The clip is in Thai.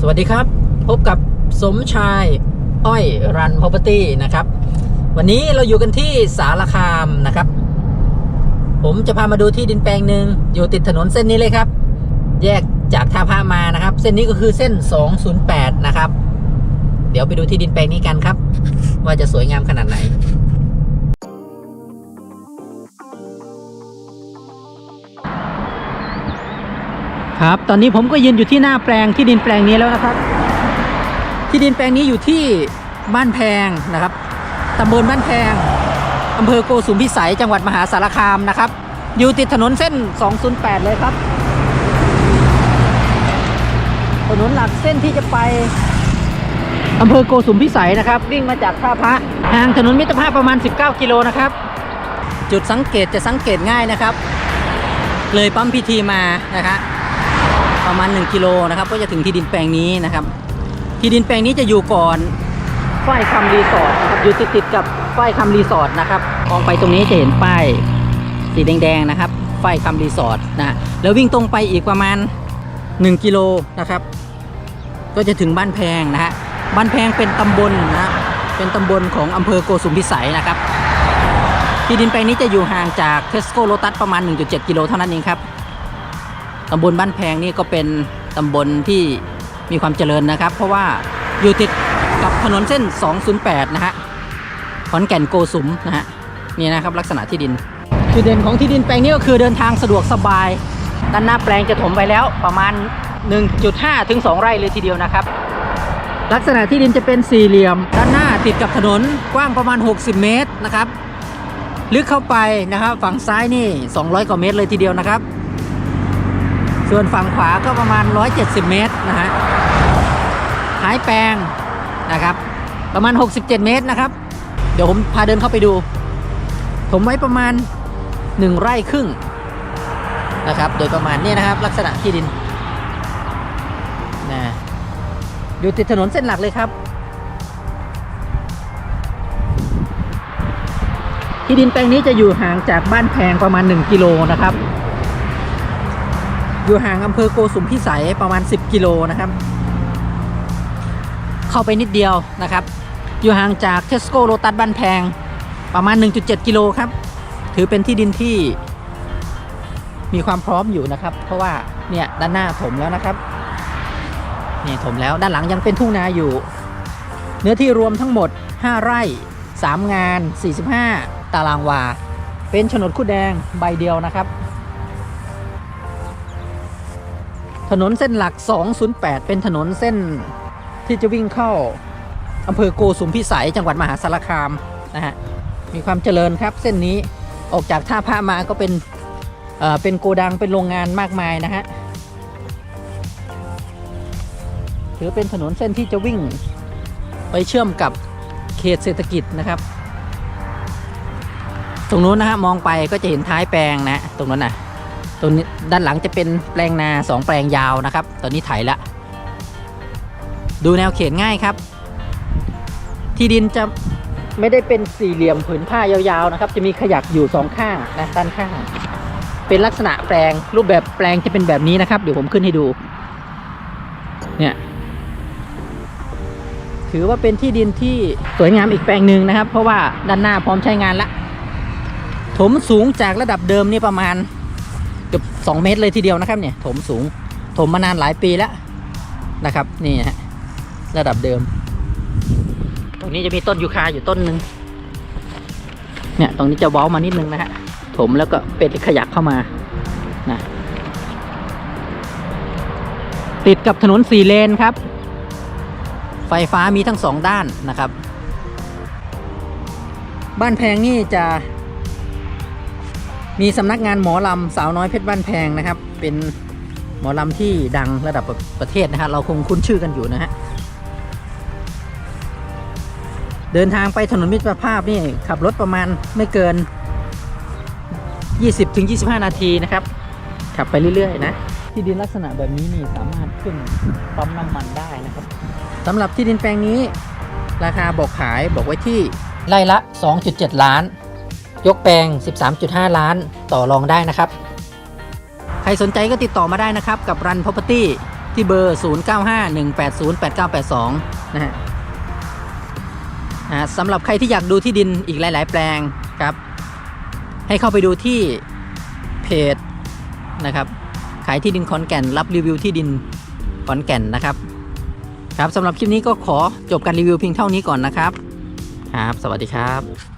สวัสดีครับ พบกับสมชาย อ้อยรัน property นะครับ วันนี้เราอยู่กันที่สารคามนะครับ ผมจะพามาดูที่ดินแปลงหนึ่งอยู่ติดถนนเส้นนี้เลยครับ แยกจากท่าพระมานะครับ เส้นนี้ก็คือเส้น 208 นะครับ เดี๋ยวไปดูที่ดินแปลงนี้กันครับ ว่าจะสวยงามขนาดไหน ครับ ตอนนี้ผมก็ยืนอยู่ที่หน้าแปลงที่ดินแปลงนี้แล้วนะครับ ที่ดินแปลงนี้อยู่ที่บ้านแพงนะครับตำบลบ้านแพงอำเภอโกสุมพิสัยจังหวัดมหาสารคามนะครับ อยู่ติดถนนเส้น 208 เลยครับ ถนนหลักเส้นที่จะไปอำเภอโกสุมพิสัยนะครับ วิ่งมาจากท่าพระห่างถนนมิตรภาพประมาณ 19 กิโลนะครับ จุดสังเกตจะสังเกตง่ายนะครับ เลยปั๊มพีทีมานะครับ ประมาณ 1 กิโลนะครับ ก็จะถึงที่ดินแปลงนี้นะครับ ที่ดินแปลงนี้จะอยู่ก่อนฝ้ายคำรีสอร์ทนะครับอยู่ติดติดกับฝ้ายคำรีสอร์ทนะครับมองไปตรงนี้จะเห็นป้ายสีแดงๆนะครับฝ้ายคำรีสอร์ทนะแล้ววิ่งตรงไปอีกประมาณ 1 กิโลนะครับ ก็จะถึงบ้านแพงนะฮะบ้านแพงเป็นตำบลนะเป็นตำบลของอำเภอโกสุมพิสัยนะครับที่ดินแปลงนี้จะอยู่ห่างจากเทสโก้โลตัสประมาณ 1.7 กิโลเท่านั้นเองครับ ตำบลบ้านแพงนี่ก็เป็นตำบลที่มีความเจริญนะครับ เพราะว่าอยู่ติดกับถนนเส้น 208 นะฮะขอนแก่นโกสุมนะฮะนี่นะครับลักษณะที่ดินจุดเด่นของที่ดินแปลงนี้ก็คือเดินทางสะดวกสบาย ด้านหน้าแปลงจะถมไปแล้วประมาณ 1.5 ถึง 2 ไร่เลยทีเดียวนะครับ ลักษณะที่ดินจะเป็นสี่เหลี่ยม ด้านหน้าติดกับถนนกว้างประมาณ 60 เมตรนะครับ ลึกเข้าไปนะครับ ฝั่งซ้ายนี่ 200 กว่าเมตรเลยทีเดียวนะครับ ส่วนฝั่งขวาก็ประมาณ 170 เมตรนะฮะท้ายแปลงนะครับ ประมาณ 67 เมตรนะครับ เดี๋ยวผมพาเดินเข้าไปดู ผมไว้ประมาณ 1 ไร่ครึ่งนะครับ โดยประมาณนี้นะครับ ลักษณะที่ดินนะอยู่ติดถนนเส้นหลักเลยครับ ที่ดินแปลงนี้จะอยู่ห่างจากบ้านแพงประมาณ 1 กิโลนะครับ อยู่ห่างอำเภอโกสุมพิสัยประมาณ 10 กิโลนะครับ เข้าไปนิดเดียวนะครับ อยู่ห่างจากเทสโก้โลตัสบ้านแพงประมาณ 1.7 กิโลครับ ถือเป็นที่ดินที่ มีความพร้อมอยู่นะครับ เพราะว่าเนี่ยด้านหน้าถมแล้วนะครับนี่ถมแล้วด้านหลังยังเป็นทุ่งนาอยู่ เนื้อที่รวมทั้งหมด 5 ไร่ 3 งาน 45 ตารางวา เป็นโฉนดคู่แดงใบเดียวนะครับ ถนนเส้นหลัก 208 เป็นถนนเส้นที่จะวิ่งเข้าอำเภอโกสุมพิสัยจังหวัดมหาสารคามนะฮะมีความเจริญครับเส้นนี้ออกจากท่าพระมาก็เป็นเอ่อเป็นโกดังเป็นโรงงานมากมายนะฮะถือเป็นถนนเส้นที่จะวิ่งไปเชื่อมกับเขตเศรษฐกิจนะครับ ตรงนู้นนะฮะมองไปก็จะเห็นท้ายแปลงนะ ตรงนั้นนะ ตรงนี้ด้านหลังจะเป็นแปลงนาสองแปลงยาวนะครับ ตอนนี้ไถละ ดูแนวเขตง่ายครับ ที่ดินจะไม่ได้เป็นสี่เหลี่ยมผืนผ้ายาวๆนะครับ จะมีขยักอยู่สองข้างนะด้านข้าง เป็นลักษณะแปลงรูปแบบแปลงจะเป็นแบบนี้นะครับ เดี๋ยวผมขึ้นให้ดู เนี่ยถือว่าเป็นที่ดินที่สวยงามอีกแปลงหนึ่งนะครับ เพราะว่าด้านหน้าพร้อมใช้งานละ ถมสูงจากระดับเดิมนี่ประมาณ เกือบ2เมตรเลยทีเดียวนะครับเนี่ย ถมสูง ถมมานานหลายปีแล้วนะครับ นี่ฮะระดับเดิม ตรงนี้จะมีต้นยูคาอยู่ต้นหนึ่งเนี่ยตรงนี้จะเว้ามานิดนึงนะฮะถมแล้วก็เป็นขยักเข้ามานะติดกับถนนสี่เลนครับ ไฟฟ้ามีทั้งสองด้านนะครับ บ้านแพงนี่จะ มีสำนักงานหมอลำสาวน้อยเพชรบ้านแพงนะครับ เป็นหมอลำที่ดังระดับประเทศนะฮะเราคงคุ้นชื่อกันอยู่นะฮะเดินทางไปถนนมิตรภาพนี่ขับรถประมาณไม่เกิน 20-25 นาทีนะครับ ขับไปเรื่อยๆนะที่ดินลักษณะแบบนี้นี่สามารถขึ้นปั๊มน้ำมันได้นะครับสำหรับที่ดินแปลงนี้ ราคาบอกขายบอกไว้ที่ไร่ละ 2.7 ล้าน ยกแปลง 13.5 ล้านต่อรองได้นะครับ ใครสนใจก็ติดต่อมาได้นะครับ กับ Run Property ทที่เบอร์ 0951808982 นะฮะสำหรับใครที่อยากดูที่ดินอีกหลาย ๆ แปลงครับ ให้เข้าไปดูที่เพจนะครับ ขายที่ดินขอนแก่น รับรีวิวที่ดินขอนแก่นนะครับ ครับสำหรับคลิปนี้ก็ขอจบการรีวิวเพียงเท่านี้ก่อนนะครับ ครับ สวัสดีครับ